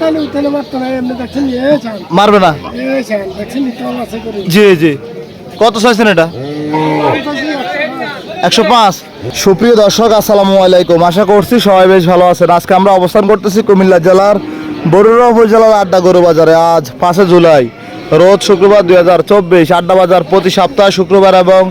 তাহলে উঠলে মারতো না এমনি দেখছেন এ চান। মারবে না? এ চান দেখছেন তল আছে করে জি জি। কত চাইছেন এটা? একশো পাঁচ। সুপ্রিয় দর্শক আসসালামু আলাইকুম। আশা করছি সবাই বেশ ভালো আছেন। আজকে আমরা অবস্থান করতেছি কুমিল্লা জেলার বরুড়া উপজেলার আড্ডা গরু বাজারে। আজ পাঁচে জুলাই রোজ শুক্রবার দুই হাজার চব্বিশ আড্ডা বাজার প্রতি সপ্তাহে শুক্রবার এবং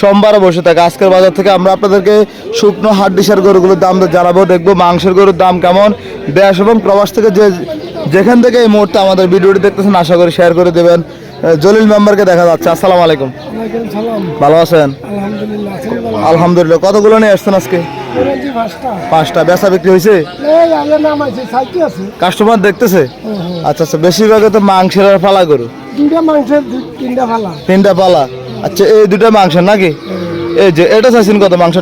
সোমবারে বসে থাকে। আজকের বাজার থেকে আমরা আপনাদেরকে শুকনো হাড্ডিসার গরুগুলোর দাম জানাব দেখব মাংসের গরুর দাম কেমন দেশ এবং প্রবাস থেকে যে যেখান থেকে এই মুহূর্তে আমাদের ভিডিওটি দেখতেছেন আশা করি শেয়ার করে দেবেন। জলিল মেম্বারকে দেখা যাচ্ছে। আসসালামু আলাইকুম। ভালো আছেন? আলহামদুলিল্লাহ কতগুলো নিয়ে আসছেন আজকে? পাঁচটা। বেচা বিক্রি হয়েছে? কাস্টমার দেখতেছে। আচ্ছা আচ্ছা। বেশিরভাগ তো মাংসের আর পালা গরু। তিনটা ফালা। তিনটা পালা আচ্ছা এই দুটা মাংসের নাকি? এই যে এটা চাইছেন কত মানে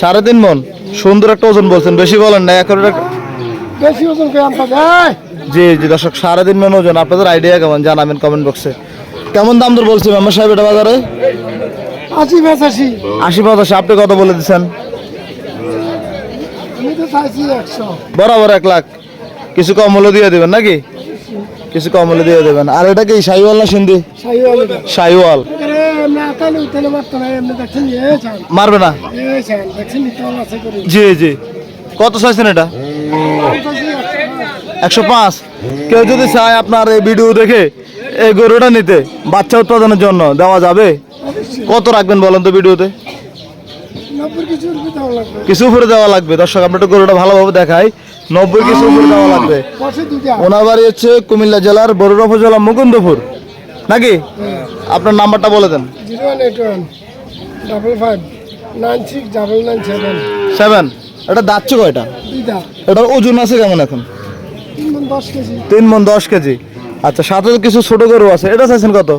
সাড়ে তিন মনে? সুন্দর একটা ওজন বলছেন বেশি বলেন না এখন বেশি ওজন জি জি দর্শক সাড়ে তিন মন ওজন আপনাদের আইডিয়া কেমন? জানাবেন কমেন্ট বক্সে কেমন দাম দর বলছি মেম্বার সাহেব এটা বাজারে? আশি পঁচাশি। আশি পঁচাশি আপনি কত বলে দিচ্ছেন? বরাবর এক লাখ। কিছু কম হলে দিয়ে দেবেন নাকি? কিছু কম হলে দিয়ে দেবেন। আর এটা কি সাইওয়াল না সিন্ধি? চান মারবে না? জি জি। কত চাইছেন এটা? একশো। পাঁচ। কেউ যদি চায় আপনার এই ভিডিও দেখে এই গরুটা নিতে বাচ্চা উৎপাদনের জন্য দেওয়া যাবে? কত রাখবেন বলেন তো ভিডিওতে? কিছু উপরে দেওয়া লাগবে। দর্শক আমরা একটু গরুটা ভালোভাবে দেখাই। নব্বই কিছু উপরে দেওয়া লাগবে। ওনার বাড়ি হচ্ছে কুমিল্লা জেলার বরুড়া উপজেলা মুকুন্দপুর। নাকি? আপনার নাম্বারটা বলে দেন। Zero one eight one double five nine six double nine seven. Seven. এটা দাচ্ছে কয়টা? এটার ওজন আছে কেমন এখন? তিন মন দশ কেজি। আচ্ছা সাথে কিছু ছোট গরু আছে। এটা চাইছেন কত?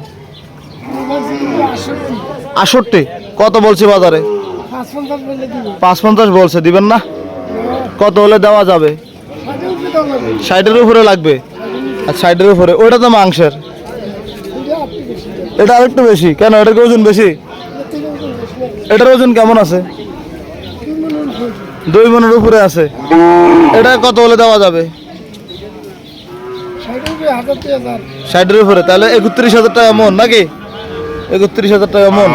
আষট্টি কত বলছি বাজারে? পাঁচ পঞ্চাশ বলছে দিবেন না? কত হলে দেওয়া যাবে? ষাটের উপরে লাগবে? আর ষাটের উপরে ওটা তো মাংসের। এটা আরেকটু বেশি। কেন, এটার ওজন বেশি। এটার ওজন কেমন আছে। দুই মনের উপরে আছে। এটা কত হলে দেওয়া যাবে? ষাটের উপরে, তাহলে একত্রিশ হাজার টাকা মন, নাকি? একত্রিশ হাজার টাকা মন।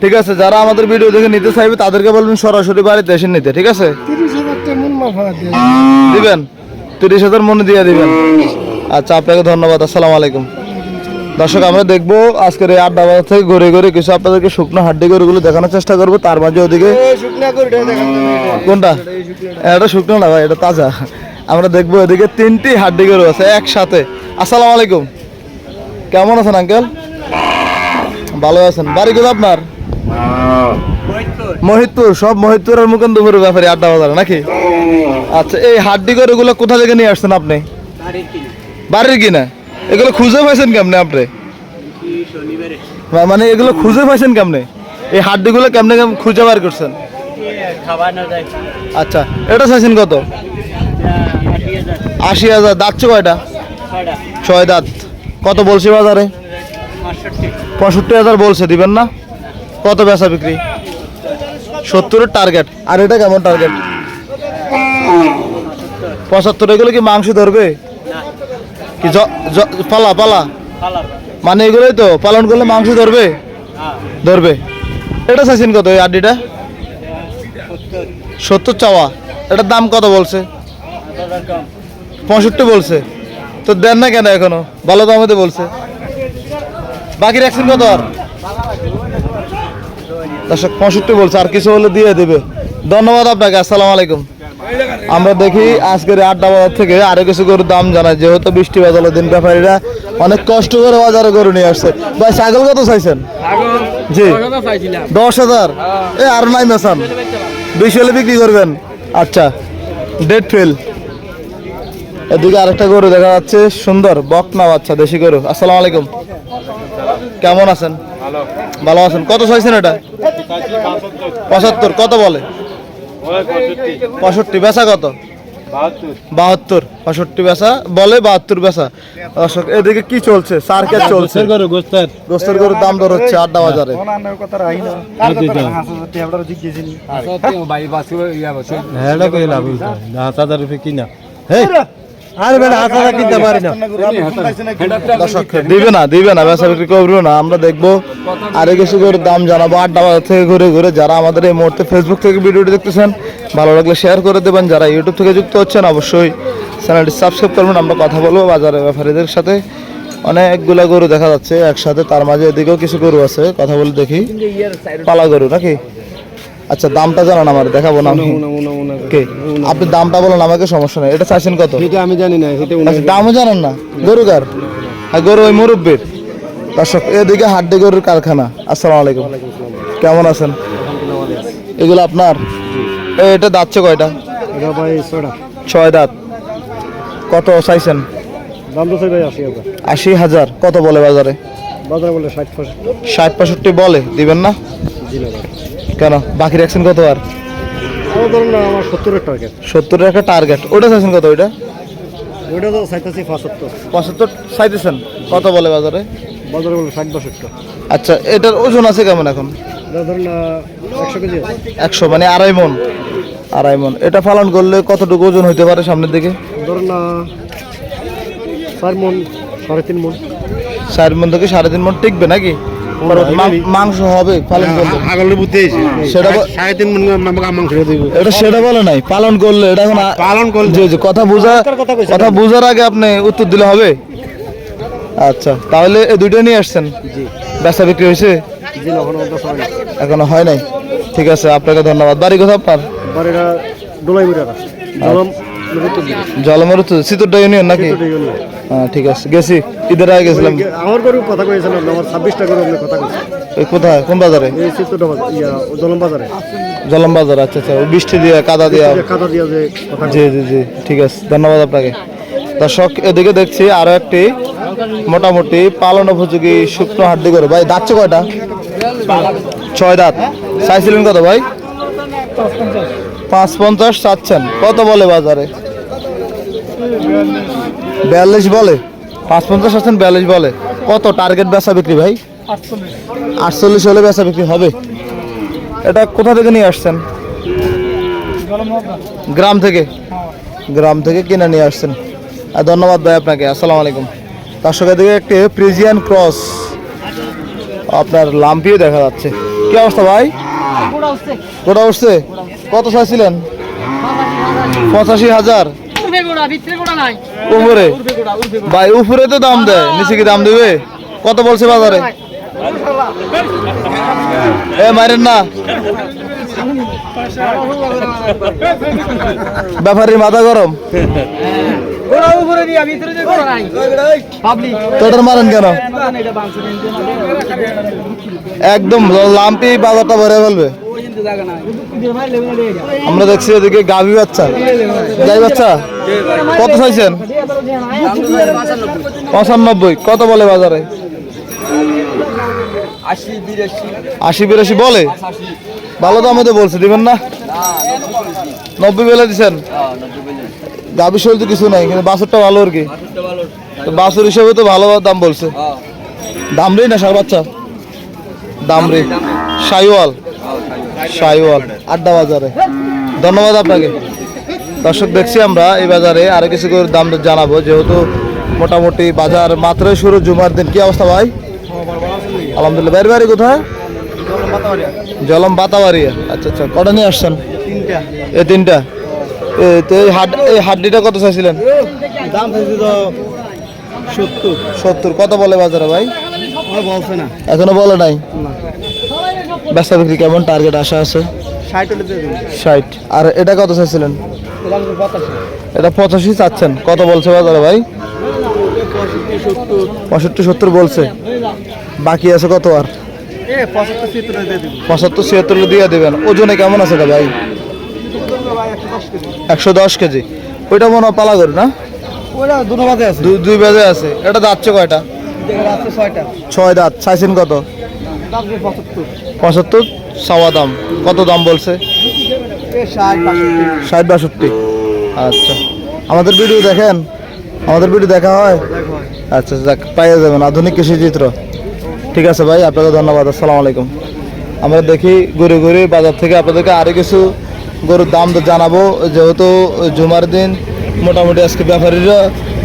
ঠিক আছে, যারা আমাদের ভিডিও দেখে নিতে চাইবে, তাদেরকে বলবেন সরাসরি বাড়িতে এসে নিতে, ঠিক আছে? দিবেন? তিরিশ হাজার মনে দিয়ে দিবেন। আচ্ছা আপনাকে ধন্যবাদ আসসালামু আলাইকুম। দর্শক আমরা দেখব আজকের এই আড্ডা বাজার থেকে ঘুরে ঘুরে কিছু আপনাদেরকে শুকনো হাড্ডি গরুগুলো দেখানোর চেষ্টা করব। তার মাঝে ওদিকে কোনটা? এটা শুকনো না ভাই এটা তাজা। আমরা দেখব এদিকে তিনটি হাড্ডি গরু আছে একসাথে। আসসালামু আলাইকুম। কেমন আছেন আঙ্কেল? ভালো আছেন। বাড়ি কোথা আপনার? মহিতপুর সব মহিতপুরের মুকুন্দপুরের ব্যাপারে আড্ডা বাজার নাকি? আচ্ছা এই হাড্ডি গরুগুলো কোথা থেকে নিয়ে আসছেন আপনি? বাড়ির কিনা। এগুলো খুঁজে পাইছেন কেমনে আপনি? মানে এগুলো খুঁজে পাইছেন কেমনে? এই হাড্ডিগুলো কেমনে কেমন খুঁজে বার করছেন? আচ্ছা এটা চাইছেন কত? আশি হাজার। দাঁতছে কয়টা? ছয় দাঁত। কত বলছি বাজারে? পঁয়ষট্টি হাজার বলছে দিবেন না? কত বেচা বিক্রি? সত্তরের টার্গেট আর এটা কেমন টার্গেট পঁচাত্তর, এগুলো কি মাংস ধরবে? কি পালা পালা? মানে এগুলোই তো, পালন করলে মাংস ধরবে? ধরবে। এটা চাইছেন কত এই আড্ডিটা? সত্তর চাওয়া। এটার দাম কত বলছে? পঁয়ষট্টি বলছে। তো দেন না কেন এখনও? ভালো দামে তো বলছে। বাকি রাখছেন কত আর? দর্শক পঁয়ষট্টি বলছে আর কিছু হলে দিয়ে দেবে। ধন্যবাদ আপনাকে আসসালামু আলাইকুম। আমরা দেখি আজকের আড্ডা বাজার থেকে আরও কিছু গরুর দাম জানাই। যেহেতু বৃষ্টি বাজারের দিন ব্যাপারীরা অনেক কষ্ট করে বাজারে গরু নিয়ে আসছে। ভাই ছাগল কত চাইছেন? জি। দশ হাজার? এ আর নাই মেসান বিশ হলে বিক্রি করবেন। আচ্ছা ডেট ফেল। এদিকে আরেকটা গরু দেখা যাচ্ছে সুন্দর বকনা বাচ্চা দেশি গরু। আসসালামু আলাইকুম। কেমন আছেন? ভালো আছেন। কত চাইছেন এটা? পঁচাত্তর কত বলে? পঁয়ষট্টি বেচা কত? বাহাত্তর পঁয়ষট্টি বেচা বলে বাহাত্তর বেচা। এদিকে কি চলছে? সার্কেট চলছে। করো গোস্তার। গোস্তের গরুর দাম দর হচ্ছে আড্ডা বাজারে। হ্যাঁ হাজার হাজার কিনা। আমরা দেখব আরও কিছু করে দাম জানাব, আড্ডা থেকে ঘুরে ঘুরে। যারা আমাদের এই মুহূর্তে ফেসবুক থেকে ভিডিওটি দেখতেছেন, ভালো লাগলে শেয়ার করে দেবেন। যারা ইউটিউব থেকে যুক্ত হচ্ছেন, অবশ্যই চ্যানেলটি সাবস্ক্রাইব করবেন। আমরা কথা বলব বাজারের ব্যাপারীদের সাথে। অনেকগুলা গরু দেখা যাচ্ছে একসাথে, তার মাঝে এদিকেও কিছু গরু আছে। কথা বলে দেখি। পালা গরু নাকি? আচ্ছা দামটা জানান আমার দেখাবো না। আমি। আপনি দামটা বলেন আমাকে সমস্যা নেই। এটা চাইছেন কত? এটা আমি জানি না আচ্ছা, দামও জানেন না? গরু কার? হ্যাঁ গরু ওই মুরব্বীর। দর্শক এদিকে হাড্ডি গরুর কারখানা। আসসালামু আলাইকুম। কেমন আছেন? এগুলো আপনার? এটা দাচ্ছে কয়টা? ছয় দাঁত। কত চাইছেন? আশি হাজার। কত বলে বাজারে? বাজারে বলে ষাট পঁয়ষট্টি বলে দিবেন না? কেন? বাকি রাখছেন কত আর? ধরুন না আমার সত্তরের টার্গেট সত্তর একটা টার্গেট ওটা চাইছেন কত ওইটা? ওইটা তো চাইতেছি পঁচাত্তর। পঁচাত্তর চাইতেছেন? কত বলে বাজারে? বাজারে বলে ষাট বাষট্টি। আচ্ছা এটার ওজন আছে কেমন এখন? ধরুন একশো কেজি একশো মানে আড়াই মন। আড়াই মন। এটা পালন করলে কতটুকু ওজন হতে পারে সামনের দিকে? ধরুন চার মন সাড়ে তিন মন। চার মন থেকে সাড়ে তিন মন টিকবে নাকি? মাংস হবে পালন করলে আগলে বুঝতে সেটা সাড়ে তিন মাংস এটা সেটা বলে নাই পালন করলে এটা এখন পালন করলে। জি জি কথা বোঝা কথা। বোঝার আগে আপনি উত্তর দিলে হবে? আচ্ছা তাহলে এই দুইটা নিয়ে আসছেন? বেচা বিক্রি হয়েছে? হয় এখনও হয় নাই? ঠিক আছে আপনাকে ধন্যবাদ। বাড়ি কোথাও আপনার? বাড়িটা ডোলাই বুড়াটা জলম নবুত্তর সিতুরটা ইউনিয়ন নাকি? হ্যাঁ ঠিক আছে গেছি। ঈদের আগে গেছিলাম। আমার গরু কথা আপনি আমার ছাব্বিশটা গরু আপনি কথা ওই কোথায়? কোন বাজারে? এই চিত্রটা বাজার জলম বাজারে জলম বাজার আচ্ছা আচ্ছা বৃষ্টি দিয়ে কাদা দিয়ে। কাদা দিয়া যে জি জি জি ঠিক আছে ধন্যবাদ আপনাকে। দর্শক এদিকে দেখছি আরও একটি মোটামুটি পালন উপযোগী শুকনো হাড্ডি করে ভাই দাচ্ছে কয়টা? ছয় দাঁত। চাইছিলেন কত ভাই? পাঁচ পঞ্চাশ চাচ্ছেন। কত বলে বাজারে? বিয়াল্লিশ বলে। পাঁচ পঞ্চাশ আছেন বিয়াল্লিশ বলে। কত টার্গেট বেচা বিক্রি ভাই? আটচল্লিশ হলে বেচা বিক্রি হবে। এটা কোথা থেকে নিয়ে আসছেন? গ্রাম থেকে। গ্রাম থেকে কিনে নিয়ে আসছেন। আর ধন্যবাদ ভাই আপনাকে। আসসালামু আলাইকুম। তার সঙ্গে দিকে একটি প্রিজিয়ান ক্রস আপনার লাম্পিও দেখা যাচ্ছে। কি অবস্থা ভাই? গোটা উঠছে কত চাইছিলেন পঁচাশি হাজার। উপরে? ভাই, উপরে তো দাম দেয়। নিচে কি দাম দেবে? কত বলছে বাজারে? এ মারেন না। ব্যাপারীর মাথা গরম। তোটার মারেন কেন? একদম লাম্পি বাজারটা ভরে ফেলবে। আমরা দেখছি এদিকে গাভী বাচ্চা। গাই বাচ্চা? কত চাইছেন? পঁচানব্বই। কত বলে বাজারে? আশি, বিরাশি বলে? ভালো তো বলছে, দিবেন না? নব্বই বেলে দিচ্ছেন গাভী শৈল তো কিছু নাই, কিন্তু বাছুরটা ভালো আর কি। বাছুর হিসেবে তো ভালো দাম বলছে। দাম রে না, সার বাচ্চা? দাম রে। সাইওয়াল। সাইওয়াল আড্ডা বাজারে। ধন্যবাদ আপনাকে। দর্শক দেখছি আমরা এই বাজারে আরও কিছু করে দাম জানাব। যেহেতু মোটামুটি বাজার মাত্রই শুরু জুমার দিন। কি অবস্থা ভাই? আলহামদুলিল্লাহ। বাইরে বাড়ি কোথায়? জলম বাতাবাড়িয়া। আচ্ছা আচ্ছা। কটা নিয়ে আসছেন? এই তিনটা। তো এই হাড এই হাড্ডিটা কত চাইছিলেন? দাম সত্তর। সত্তর। কত বলে বাজারে ভাই? আমার বলছে না। এখনও বলে নাই? ব্যবসা বিক্রি কেমন টার্গেট আশা আছে? ষাট আর এটা কত চাইছিলেন? এটা পঁচাশি চাচ্ছেন। কত বলছে বাজারে ভাই? পঁয়ষট্টি সত্তর বলছে। বাকি আছে কত আর? পঁচাত্তর ছিয়াত্তর দিয়ে দেবেন। ওজনে কেমন আছে এটা ভাই? একশো দশ কেজি। ওইটা মনে হয় পালা করি না দুই বেজে আছে। এটা যাচ্ছে কয়টা? ছয় দাঁত। চাইছেন কত? পঁচাত্তর? সাওয়া দাম। কত দাম বলছে? ষাট বাষট্টি। ষাট বাষট্টি। আচ্ছা। আমাদের ভিডিও দেখেন? আমাদের ভিডিও দেখা হয়? আচ্ছা যাক পাইয়ে যাবেন। আধুনিক কৃষি চিত্র। ঠিক আছে ভাই আপনাকে ধন্যবাদ। আসসালামু আলাইকুম। আমরা দেখি ঘুরে ঘুরে বাজার থেকে আপনাদেরকে আরও কিছু গরুর দাম তো জানাব। যেহেতু জুমার দিন মোটামুটি আজকে ব্যাপারীরা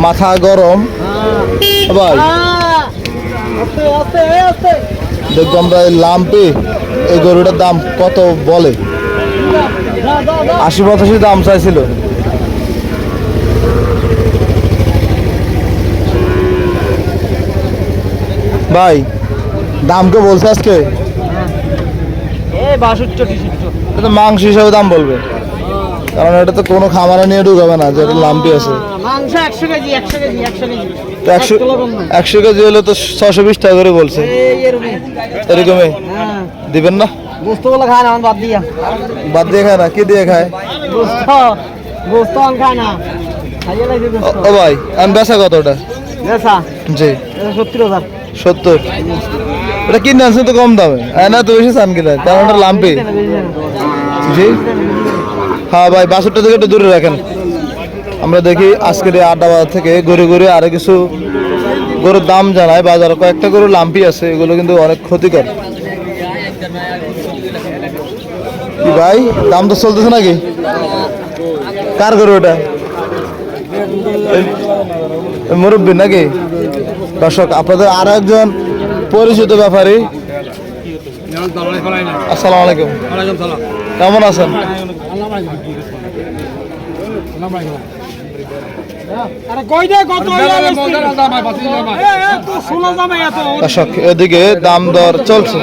মাথা গরম। ভাই। দেখব আমরা এই লাম্পি এই গরুটার দাম কত বলে? আশি পঁচাশি দাম চাইছিল। ভাই দাম কে বলছে আজকে? মাংস হিসাবে দাম বলবে। কারণ এটা তো কোনো খামারে নিয়ে ঢুকাবে না যেটা লাম্পি আছে। একশো কেজি হলে তো ছশো বিশ টাকা করে বলছে। এরকমই? হ্যাঁ। দিবেন না? খায় না আমার বাদ দিয়া। বাদ দিয়ে খায় না? কি দিয়ে খায়? গোস্ত গোস্ত খায় না। ও- ভাই আমি বেচা কত ওটা? বেসা জি। সত্তর হাজার। সত্তর? ওটা কিনে আনছেন তো কম দামে। হ্যাঁ না তো বেশি চান কিনা? কারণ ওটা লাম্পি। জি? হ্যাঁ ভাই বাসুরটা থেকে একটু দূরে রাখেন। আমরা দেখি আজকের এই আড্ডা বাজার থেকে ঘুরে ঘুরে আরও কিছু গরুর দাম জানায় বাজারে কয়েকটা গরু লাম্পি আছে এগুলো কিন্তু অনেক ক্ষতিকর। ভাই দাম তো চলতেছে নাকি? কার গরু ওটা এই মুরব্বী নাকি? দর্শক আপনাদের আর একজন পরিচিত ব্যাপারী। আসসালামু আলাইকুম। কেমন আছেন? দর্শক এদিকে দাম দর চলছে।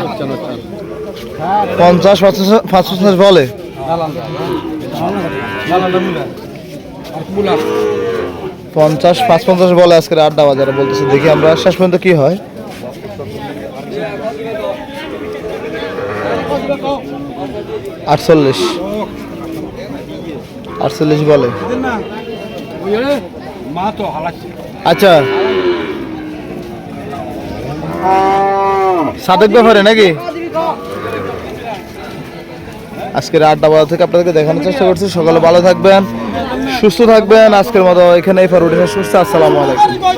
পঞ্চাশ পঞ্চাশ- পাঁচ পঞ্চাশ বলে। পঞ্চাশ পাঁচ পঞ্চাশ বলে আজকের আড্ডা বাজারে বলতেছে। দেখি আমরা শেষ পর্যন্ত কি হয়। আটচল্লিশ। আটচল্লিশ বলে। আচ্ছা। সাদেক ব্যাপারে নাকি? আজকের আড্ডা বাজার থেকে আপনাদেরকে দেখানোর চেষ্টা করছি। সকালে ভালো থাকবেন, সুস্থ থাকবেন। আজকের মতো এখানে এখানেই উঠে সুস্থ আসসালামু আলাইকুম।